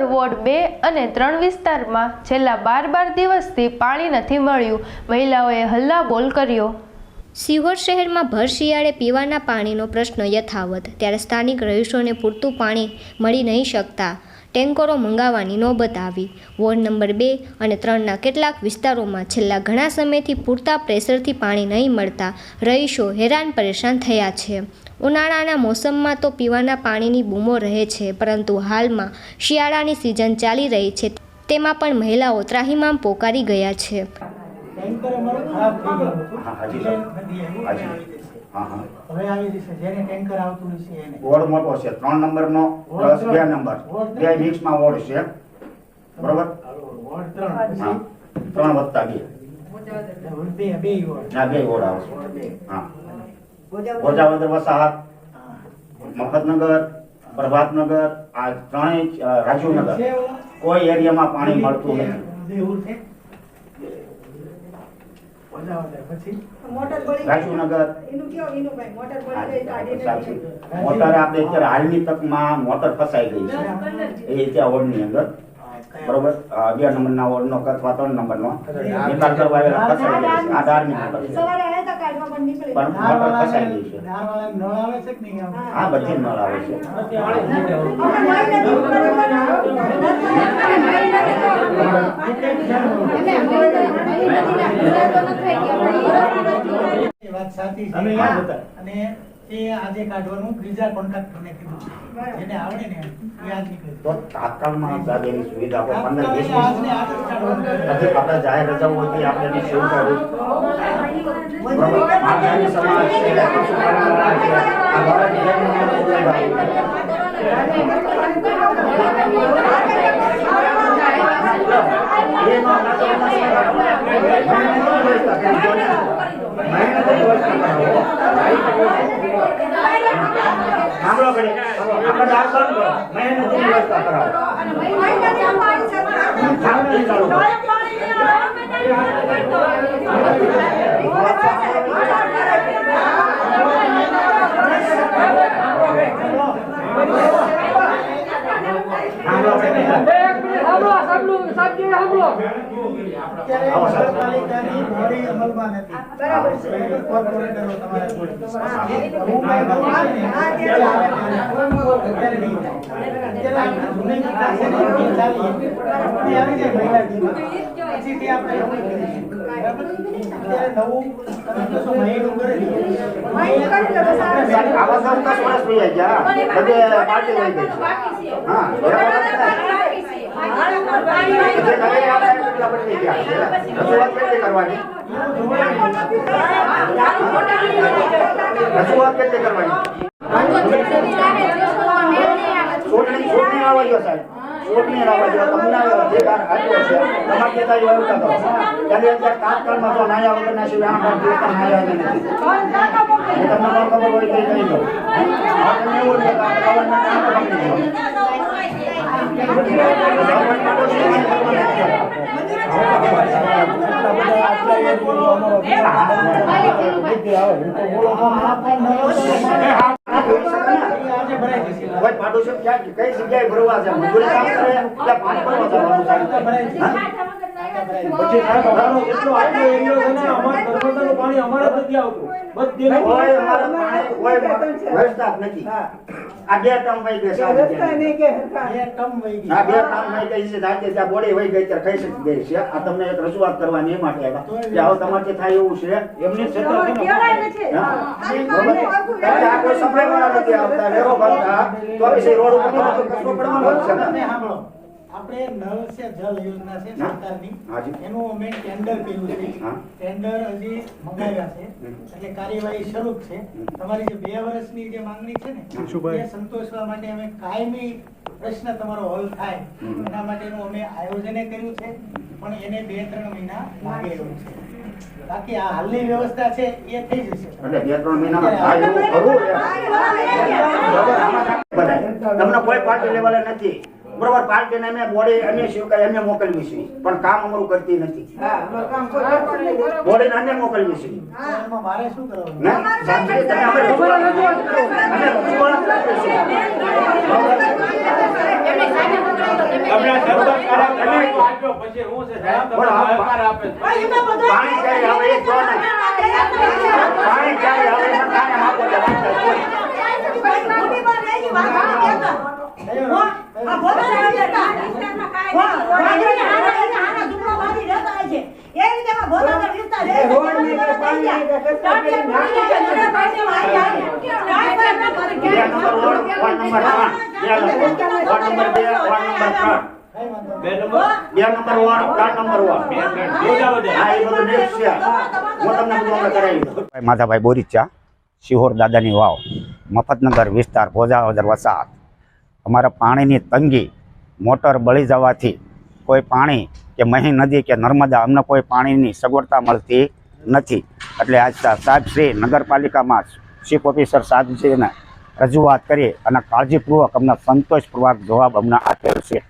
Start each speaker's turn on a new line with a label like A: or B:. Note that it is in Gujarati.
A: વિદ્યાનગર વોર્ડ બે અને ત્રણ વિસ્તારમાં છેલ્લા બાર બાર દિવસથી પાણી નથી મળ્યું. મહિલાઓએ હલ્લા બોલ કર્યો.
B: સિહોર શહેરમાં ભર શિયાળે પીવાના પાણીનો પ્રશ્ન યથાવત. ત્યારે સ્થાનિક રહીશોને પૂરતું પાણી મળી નહીં શકતા ટેન્કરો મંગાવવાની નોબત આવી. વોર્ડ નંબર બે અને ત્રણના કેટલાક વિસ્તારોમાં છેલ્લા ઘણા સમયથી પૂરતા પ્રેશરથી પાણી નહીં મળતા રહીશો હેરાન પરેશાન થયા છે. ઉનાળાના મોસમમાં તો પીવાના પાણીની બૂમો રહે છે પરંતુ હાલમાં શિયાળાની સિઝન ચાલી રહી છે. તેમાં પણ મહિલાઓ ત્રાહિમામ પોકારી ગયા છે.
C: વોર્ડ મોટો ત્રણ નંબરનો પ્લસ બે નંબર. બે મિક્સમાં વોર્ડ છે. બરોબર?
D: ત્રણ
C: વત્તા બે.
D: વોર્ડ.
C: આવશે હા. ગોજાવદર વસાહત. મફતનગર પ્રભાતનગર આ ત્રણેય અ, રાજીવનગર કોઈ એરિયામાં પાણી મળતું નથી.
E: મોટર
C: આપણે અત્યારે હાલની તકમાં મોટર ફસાઈ ગઈ છે. એ ત્યાં વોર્ડની અંદર? બરોબર? બે નંબરના વોર્ડનો અથવા ત્રણ નંબરનો. નિકાલ કરવા આવેલા ફસાઈ ગઈ છે. આ ધારની મોટર છે.
E: સવારે આવ્યા હતા કાઢવા પણ
C: ફસાઈ ગઈ છે? આ બધી નળ આવે છે.
E: અમે મહિને
D: એ વાત સાચી છે. અને એ આજે કાઢવાનું બીજા કોન્ટ્રાક્ટરને કીધું. છે જેને આવડે ને એ આજ નીકળે.
C: તો તાત્કાલમાં સાહેબ સુવિધા આપણે પંદર વીસ આપણે જાહેર રજાઓ હોય તે આપણે એની સુવિધા હોય સમાજ છે. સાંભળો ઘડી આપણે આ કરો. મહેનતની વ્યવસ્થા કરાવો શાંતિ ચાલુ કરો. સાંભળો ઘડી.
D: અત્યારે
C: આવો સાહેબ.
D: નગરપાલિકાની બોડી અમલમાં નથી.
E: બરાબર છે.
D: કોર્પોરેટરો તમારા
E: હું
C: ગઈ છે હા જે નવી આવે એટલા બદલી ગયા છે કેટલી કરવાની રજૂઆત કેટલી કરવાની ચૂંટણી ચૂંટણી આવવા દો સાહેબ ચૂંટણી આવવા દો તમને અધિકાર આપ્યો છે તમારે કહેતા એવું કરો ત્યારે અત્યારે તાત્કાલમાં જો નાયા વગરના સિવાય નાયા નથી તમને ખબર હોય તો કહી દો આ તમને એવું કોઈ જગ્યાએ ભરવા છે. જવાનું સાહેબ.
D: ભરાઈ જશે.
C: હા?
F: પછી સાહેબ અમારો જેટલો આટલો એરિયો છે ને અમારે નર્મદાનું પાણી અમારે નથી આવતું. બધે
C: કોઈ અમારા પાણી કોઈ વ્યવસ્થા નથી. આ બે ટર્મ વહી ગઈ સાહેબ.
D: બે ટર્મ વહી ગઈ.
C: આ બે ટર્મ વહી ગઈ છે આજે ત્યાં બોડી વહી ગઈ ત્યારે ખાઈ શકી ગઈ છે. આ તમને એક રજૂઆત કરવાની એ માટે આવ્યા. કે આવો તમારથી થાય એવું છે. એમની છતાં આ કોઈ સફાઈવાળા નથી આવતા. વેરો ભરતા. તો પછી રોડ ઉપર કચરો પડવાનો છે ને.
D: સાંભળો. આપણે નળ છે જલ યોજના છે સરકારની. એનું અમે ટેન્ડર કર્યું છે. ટેન્ડર હજી મંગાવ્યા છે. એટલે કાર્યવાહી શરૂ છે. તમારી જે બે વર્ષની જે માંગણી છે ને એ સંતોષવા માટે અમે કાયમી પ્રશ્ન તમારો હલ થાય. એના માટેનું અમે આયોજન કર્યું છે. પણ એને બે ત્રણ મહિના લાગે એવું છે. બાકી આ હાલની વ્યવસ્થા છે એ થઈ જશે.
C: એટલે બે ત્રણ મહિનામાં થાય એવું ખરું. તમને કોઈ પાર્ટી લેવાલે નથી? બરોબર પાર્ટીને અમે બોડી અમે સ્વીકાર અમે મોકલવી છે. પણ કામ અમારું કરતી નથી. બોડીને અમે મોકલવી છે.
D: મારે શું કરવાનું?
C: ને? સાંજે તમે અમે રજૂઆત અમે રજૂઆત કરીએ છીએ. બરોબર? તમે
F: આપ્યો પછી હું છે સાહેબ
C: બોલો,
F: તમે
C: આ
F: વેપાર આપે છે.
C: પાણી ક્યારે આવે એ કહો ને પાણી ક્યારે આવે એ કાને આપો એટલે વાત થાય. બોલો. બે નંબર વોર્ડ વોર્ડ નંબર ત્રણ બે લખો. વોર્ડ નંબર બે વોર્ડ નંબર ત્રણ
F: બે નંબર
C: બે નંબર વોર્ડ ત્રણ નંબર વોર્ડ
F: બે ત્રણ બીજા બધા
C: હા એ બધું next છે દઉં. માધાભાઈ બોરીચા શિહોર દાદાની વાવ મફતનગર વિસ્તાર ભોજાવદર વસાહત. અમારા પાણીની તંગી મોટર બળી જવાથી કોઈ પાણી કે મહી નદી કે નર્મદા અમને કોઈ પાણીની સગવડતા મળતી નથી. એટલે આજ સાહેબ શ્રી નગરપાલિકામાં ચીફ ઓફિસર સાહેબશ્રીને રજૂઆત કરી અને કાળજીપૂર્વક અમને સંતોષપૂર્વક જવાબ અમને આપેલ છે.